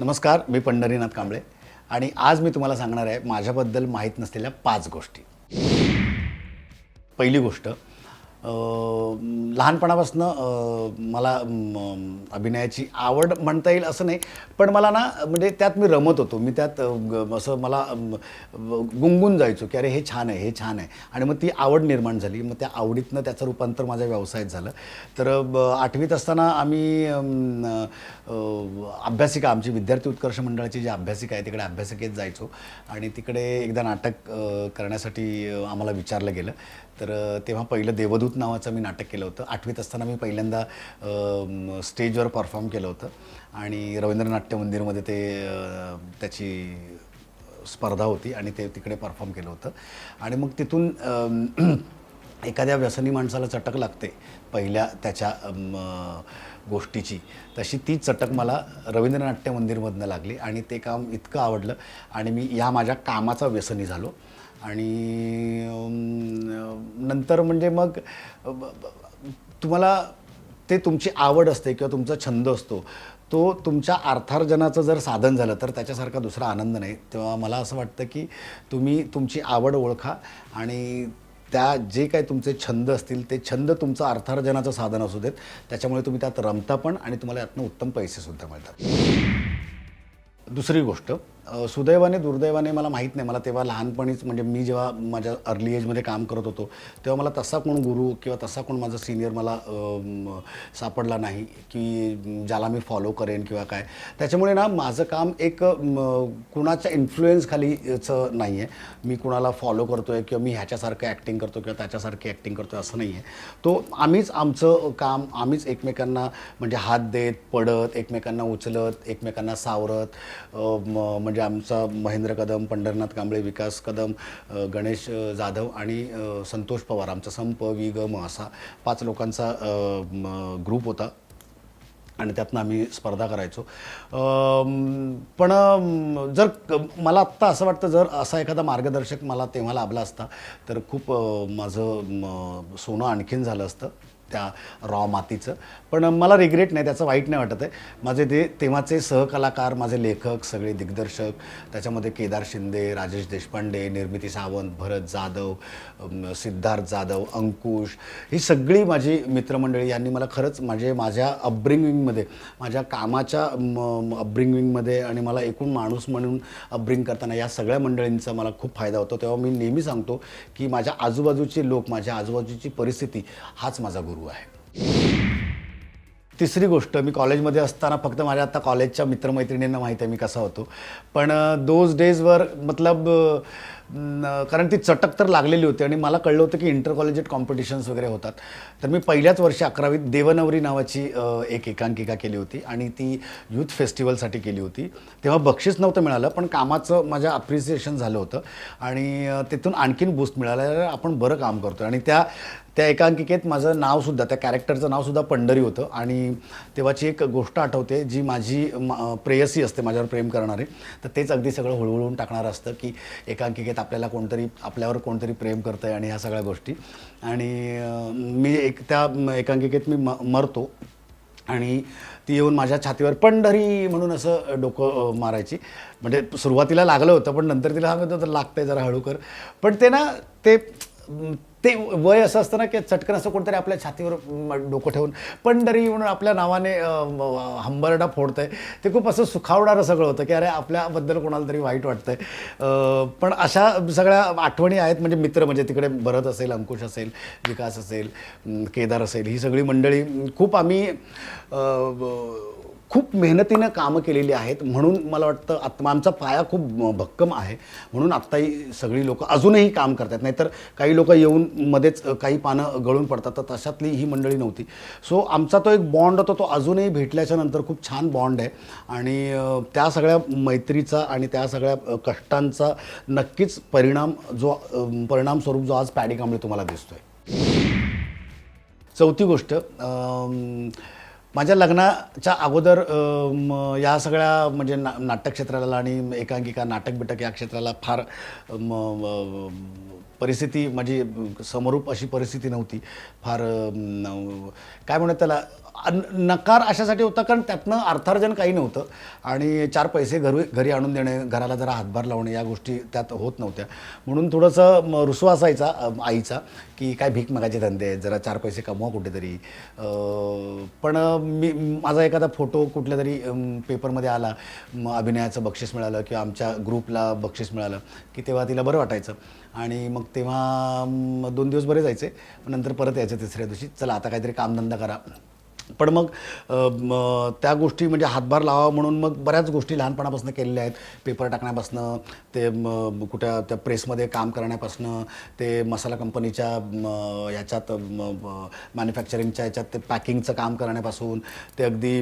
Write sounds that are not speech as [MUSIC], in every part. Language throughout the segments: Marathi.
नमस्कार मी पंढरीनाथ कांबळे. आणि आज मी तुम्हाला सांगणार आहे माझ्याबद्दल माहीत नसलेल्या पाच गोष्टी. पहिली गोष्ट लहानपणापासून मला अभिनयाची आवड म्हणता येईल असं नाही. पण मला ना म्हणजे त्यात मी रमत होतो. मी त्यात ग- असं मला गुंगून जायचो की अरे हे छान आहे हे छान आहे. आणि मग ती आवड निर्माण झाली. मग त्या आवडीतनं त्याचं रूपांतर माझ्या व्यवसायात झालं. तर ब- आठवीत असताना आम्ही अभ्यासिका आमची विद्यार्थी उत्कर्ष मंडळाची जी अभ्यासिका आहे तिकडे अभ्यासिकेत जायचो. आणि तिकडे एकदा नाटक करण्यासाठी आम्हाला विचारलं गेलं. तर तेव्हा पहिलं देवदूत नावाचं मी नाटक केलं होतं. आठवीत असताना मी पहिल्यांदा स्टेजवर परफॉर्म केलं होतं. आणि रवींद्र नाट्य मंदिरमध्ये ते त्याची स्पर्धा होती आणि ते तिकडे परफॉर्म केलं होतं. आणि मग तिथून [CLEARS THROAT] एखाद्या व्यसनी माणसाला चटक लागते पहिल्या त्याच्या गोष्टीची. तशी ती चटक मला रवींद्र नाट्य मंदिरमधनं लागली आणि ते काम इतकं आवडलं. आणि मी या माझ्या कामाचा व्यसनी झालो. आणि नंतर म्हणजे मग तुम्हाला ते तुमची आवड असते किंवा तुमचा छंद असतो तो तुमच्या अर्थार्जनाचं जर साधन झालं तर त्याच्यासारखा दुसरा आनंद नाही. तेव्हा मला असं वाटतं की तुम्ही तुमची आवड ओळखा आणि त्या जे काही तुमचे छंद असतील ते छंद तुमचं अर्थार्जनाचं साधन असू देत. त्याच्यामुळे तुम्ही त्यात रमता पण आणि तुम्हाला यातनं उत्तम पैसेसुद्धा मिळतात. दुसरी गोष्ट सुदैवाने दुर्दैवाने मला माहीत नाही. मला तेव्हा लहानपणीच म्हणजे मी जेव्हा माझ्या अर्ली एजमध्ये काम करत होतो तेव्हा मला तसा कोण गुरु किंवा तसा कोण माझा सिनियर मला सापडला नाही की ज्याला मी फॉलो करेन किंवा काय. त्याच्यामुळे ना माझं काम एक कुणाच्या इन्फ्लुएन्स खालीचं नाही आहे मी कुणाला फॉलो करतो आहे किंवा मी ह्याच्यासारखं ॲक्टिंग करतो किंवा त्याच्यासारखी ॲक्टिंग करतो असं नाही आहे तो आम्हीच आमचं काम आम्हीच एकमेकांना म्हणजे हात देत पडत एकमेकांना उचलत एकमेकांना सावरत म्हणजे म्हणजे आमचा महेंद्र कदम पंढरनाथ कांबळे विकास कदम गणेश जाधव आणि संतोष पवार आमचा संप वि ग म असा पाच लोकांचा ग्रुप होता. आणि त्यातनं आम्ही स्पर्धा करायचो. पण जर मला आत्ता असं वाटतं जर असा एखादा मार्गदर्शक मला तेव्हा लाभला असता तर खूप माझं सोनं आणखीन झालं असतं. त्या रॉ मातीचं. पण मला रिग्रेट नाही त्याचं वाईट नाही वाटत आहे. माझे ते तेव्हाचे सहकलाकार माझे लेखक सगळे दिग्दर्शक त्याच्यामध्ये केदार शिंदे राजेश देशपांडे निर्मिती सावंत भरत जाधव सिद्धार्थ जाधव अंकुश ही सगळी माझी मित्रमंडळी यांनी मला खरंच म्हणजे माझ्या अपब्रिंगिंगमध्ये माझ्या कामाच्या अपब्रिंगिंगमध्ये आणि मला एकूण माणूस म्हणून अपब्रिंग करताना या सगळ्या मंडळींचा मला खूप फायदा होतो. तेव्हा मी नेहमी सांगतो की माझ्या आजूबाजूचे लोक माझ्या आजूबाजूची परिस्थिती हाच माझा गुरु. आहे. तिसरी गोष्ट मी कॉलेजमध्ये असताना फक्त माझ्या आता कॉलेजच्या मित्रमैत्रिणींना माहिती आहे मी कसा होतो. पण दोज डेजवर मतलब कारण ती चटक तर लागलेली होती आणि मला कळलं होतं की इंटर कॉलेजेट कॉम्पिटिशन्स वगैरे होतात. तर मी पहिल्याच वर्षी अकरावीत देवनवरी नावाची एक एकांकिका केली होती आणि ती यूथ फेस्टिवलसाठी केली होती. तेव्हा बक्षीस नव्हतं मिळालं पण कामाचं माझ्या अप्रिसिएशन झालं होतं आणि तिथून आणखीन बूस्ट मिळालं. आपण बरं काम करतो आणि त्या त्या एकांकिकेत माझं नावसुद्धा त्या कॅरेक्टरचं नावसुद्धा पंढरी होतं. आणि तेव्हाची एक गोष्ट आठवते जी माझी म- प्रेयसी असते माझ्यावर प्रेम करणारे. तर तेच अगदी सगळं हुळहुळून टाकणारं असतं की एकांकिकेत आपल्याला कोणतरी आपल्यावर कोणतरी प्रेम करतं आहे आणि ह्या सगळ्या गोष्टी. आणि मी एक त्या एकांकिकेत मी म मरतो. आणि ती येऊन माझ्या छातीवर पंढरी म्हणून असं डोकं मारायची. म्हणजे सुरुवातीला लागलं होतं पण नंतर तिला सांगत होतं लागतंय जरा हळू कर. पण ते ना ते ते वय असं असतं ना की चटकन असं कोणतरी आपल्या छातीवर डोकं ठेवून. पंढरी म्हणून आपल्या नावाने हंबरडा फोडतं हंबरडा फोडतंय. ते खूप असं सुखावणारं सगळं होतं की अरे आपल्याबद्दल कोणाला तरी वाईट वाटतंय. आहे पण अशा सगळ्या आठवणी आहेत. म्हणजे मित्र म्हणजे तिकडे भरत असेल अंकुश असेल विकास असेल केदार असेल ही सगळी मंडळी. खूप आम्ही खूप मेहनतीनं कामं केलेली आहेत. म्हणून मला वाटतं आत्मा आमचा पाया खूप भक्कम आहे. म्हणून आत्ताही सगळी लोकं अजूनही काम करतात नाहीतर काही लोक येऊन मध्येच काही पानं गळून पडतात. तर तशातली ही मंडळी नव्हती. सो आमचा तो एक बॉन्ड होता. तो अजूनही भेटल्याच्या नंतर खूप छान बॉन्ड आहे. आणि त्या सगळ्या मैत्रीचा आणि त्या सगळ्या कष्टांचा नक्कीच परिणाम जो परिणामस्वरूप जो आज पॅडी कांबळे तुम्हाला दिसतोय. चौथी गोष्ट माझ्या लग्नाच्या अगोदर या सगळ्या म्हणजे ना नाटक क्षेत्राला आणि एकांकिका नाटक बिटक या क्षेत्राला फार परिस्थिती माझी समरूप अशी परिस्थिती नव्हती. फार काय म्हणत त्याला? नकार अशासाठी होता कारण त्यातनं अर्थार्जन काही नव्हतं. आणि चार पैसे घरी घरी आणून देणे घराला जरा हातभार लावणे या गोष्टी त्यात होत नव्हत्या. म्हणून थोडंसं म, रुसवा असायचा आईचा की काय भीक मागायचे धंदे आहेत जरा चार पैसे कमवा कुठेतरी. पण मी माझा एखादा फोटो कुठल्या तरी पेपरमध्ये आला मग अभिनयाचं बक्षीस मिळालं किंवा आमच्या ग्रुपला बक्षीस मिळालं की तेव्हा तिला बरं वाटायचं. आणि मग तेव्हा दोन दिवस बरे जायचे नंतर परत यायचं तिसऱ्या दिवशी चला आता काहीतरी कामधंदा करा. पण मग त्या गोष्टी म्हणजे हातभार लावा म्हणून मग बऱ्याच गोष्टी लहानपणापासून केलेल्या आहेत. पेपर टाकण्यापासनं ते म, त्या प्रेसमध्ये काम करण्यापासनं ते मसाला कंपनीच्या याच्यात मॅन्युफॅक्चरिंगच्या याच्यात ते पॅकिंगचं काम करण्यापासून ते अगदी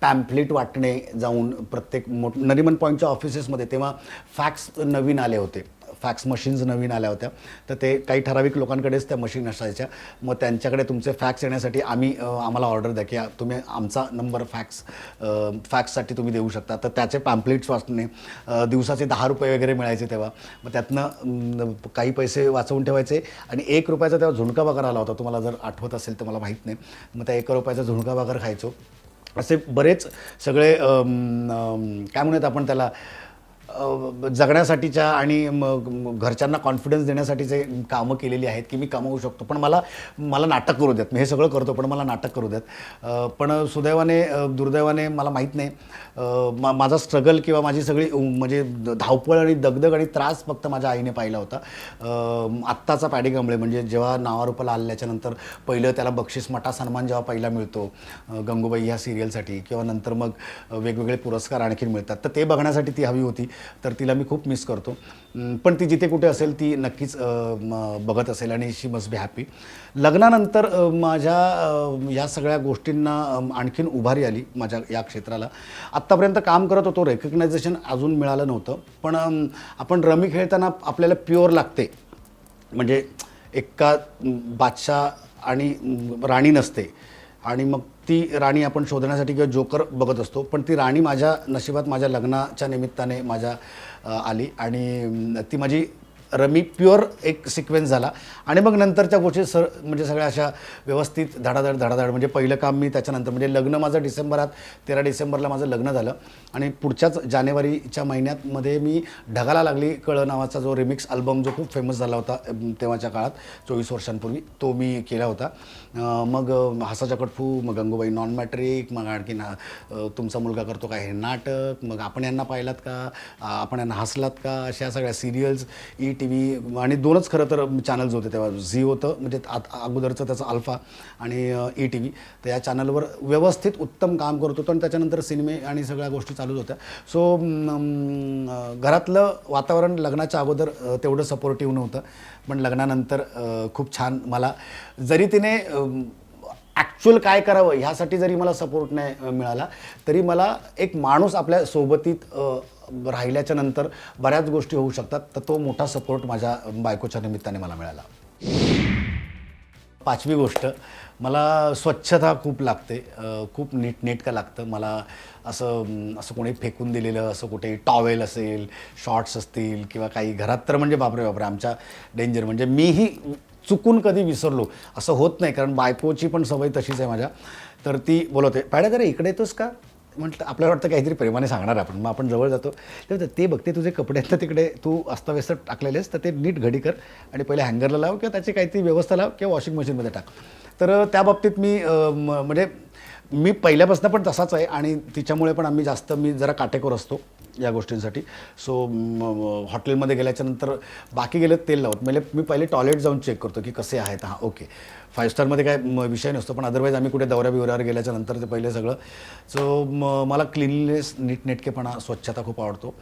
पॅम्फलेट वाटणे जाऊन प्रत्येक मोठ नरिमन पॉईंटच्या ऑफिसेसमध्ये तेव्हा फॅक्स नवीन आले होते. फॅक्स मशीन्स नवीन आल्या होत्या. तर ते काही ठराविक लोकांकडेच त्या मशीन असायच्या. मग त्यांच्याकडे तुमचे फॅक्स येण्यासाठी आम्ही आम्हाला ऑर्डर द्या की तुम्ही आमचा नंबर फॅक्स फॅक्ससाठी तुम्ही देऊ शकता. तर त्याचे पॅम्पलेट्स वाचणे दिवसाचे दहा रुपये वगैरे मिळायचे तेव्हा. मग त्यातनं काही पैसे वाचवून ठेवायचे आणि एक रुपयाचा तेव्हा झुणका भाकर आला होता. तुम्हाला जर आठवत असेल तर मला माहीत नाही. मग त्या एक रुपयाचा झुणका भाकर खायचो. असे बरेच सगळे काय म्हणूयात आपण त्याला जगण्यासाठीच्या आणि मग घरच्यांना कॉन्फिडन्स देण्यासाठीचे कामं केलेली आहेत की मी कमावू शकतो. पण मला मला नाटक करू देत मी हे सगळं करतो पण मला नाटक करू देत. पण सुदैवाने दुर्दैवाने मला माहीत नाही. मा माझा स्ट्रगल किंवा माझी सगळी म्हणजे धावपळ आणि दगदग आणि त्रास फक्त माझ्या आईने पाहिला होता. आत्ताचा पॅडी गंबळे म्हणजे जेव्हा नावारूपाला आल्याच्यानंतर पहिलं त्याला बक्षीस मटा सन्मान जेव्हा पहिला मिळतो गंगूबाई ह्या सिरियलसाठी किंवा नंतर मग वेगवेगळे पुरस्कार आणखीन मिळतात. तर ते बघण्यासाठी ती हवी होती. तर तिला मी खूप मिस करतो. पण ती जिथे कुठे असेल ती नक्कीच बघत असेल आणि शी मस्ट बी हॅपी लग्नानंतर माझ्या या सगळ्या गोष्टींना आणखीन उभारी आली माझ्या या क्षेत्राला. आत्तापर्यंत काम करत होतो रेकग्नायझेशन अजून मिळालं नव्हतं. पण आपण रमी खेळताना आपल्याला प्युअर लागते. म्हणजे एका बादशाह आणि राणी नसते. आणि मग ती राणी आपण शोधण्यासाठी किंवा जोकर बघत असतो. पण ती राणी माझ्या नशिबात माझ्या लग्नाच्या निमित्ताने माझ्या आली आणि ती माझी रमी प्युअर एक सिक्वेन्स झाला. आणि मग नंतरच्या गोष्टी सर म्हणजे सगळ्या अशा व्यवस्थित धडाधड धडाधड म्हणजे पहिलं काम मी त्याच्यानंतर म्हणजे लग्न माझं डिसेंबरात तेरा डिसेंबरला माझं लग्न झालं. आणि पुढच्याच जानेवारीच्या महिन्यात मध्ये मी ढगाला लागली कळ नावाचा जो रिमिक्स अल्बम जो खूप फेमस झाला होता तेव्हाच्या काळात चोवीस वर्षांपूर्वी तो मी केला होता. मग हसाच्या कटफू मग गंगूबाई नॉन मॅट्रिक मग आणखी ना तुमचा मुलगा करतो काय हे नाटक मग आपण यांना पाहिलात का आपण यांना हसलात का अशा सगळ्या सिरियल्स ई टी व्ही आणि दोनच खरं तर चॅनल्स होते तेव्हा. झी होतं म्हणजे आत- अगोदरचं त्याचं अल्फा आणि ई टी व्ही तर या चॅनलवर व्यवस्थित उत्तम काम करत होतो आणि त्याच्यानंतर सिनेमे आणि सगळ्या गोष्टी चालूच होत्या. सो घरातलं वातावरण लग्नाच्या अगोदर तेवढं सपोर्टिव्ह नव्हतं. पण लग्नानंतर खूप छान मला जरी तिने ॲक्च्युअल काय करावं ह्यासाठी जरी मला सपोर्ट नाही मिळाला तरी मला एक माणूस आपल्या सोबतीत राहिल्याच्या नंतर बऱ्याच गोष्टी होऊ शकतात तर तो मोठा सपोर्ट माझ्या बायकोच्या निमित्ताने मला मिळाला. पाचवी गोष्ट मला स्वच्छता खूप लागते खूप नीटनेटकं लागतं. मला असं असं कोणी फेकून दिलेलं असं कुठे टॉवेल असेल शॉर्ट्स असतील किंवा काही घरात तर म्हणजे बापरे बापरे आमच्या डेंजर म्हणजे मीही चुकून कधी विसरलो असं होत नाही. कारण बायकोची पण सवय तशीच आहे माझ्या. तर ती बोलवते पाड्या जरा इकडे येतोस का? म्हटलं आपल्याला वाटतं काहीतरी प्रेमाने सांगणार आपण. मग आपण जवळ जातो. तर ते बघते तुझे कपडे आहेत ना तिकडे तू अस्ताव्यस्त टाकलेलेस तर ते नीट घडी कर आणि पहिले हँगरला लाव किंवा त्याची काहीतरी व्यवस्था लाव किंवा वॉशिंग मशीनमध्ये टाक. तर त्या बाबतीत मी म- म्हणजे मी पहिल्यापासून पण तसाच आहे आणि तिच्यामुळे पण आम्ही जास्त मी जरा काटेकोर असतो. या गोष्टींसाठी. सो हॉटेलमध्ये गेल्याच्यानंतर बाकी गेले तेल लावत. म्हणजे मी पहिले टॉयलेट जाऊन चेक करतो की कसे आहेत. हां ओके फाईव्ह स्टारमध्ये काय म- विषय नसतो पण अदरवाईज आम्ही कुठे दौऱ्या बिवऱ्यावर गेल्याच्यानंतर ते पहिले सगळं. सो मला क्लिननेस नीटनेटकेपणा स्वच्छता खूप आवडतो.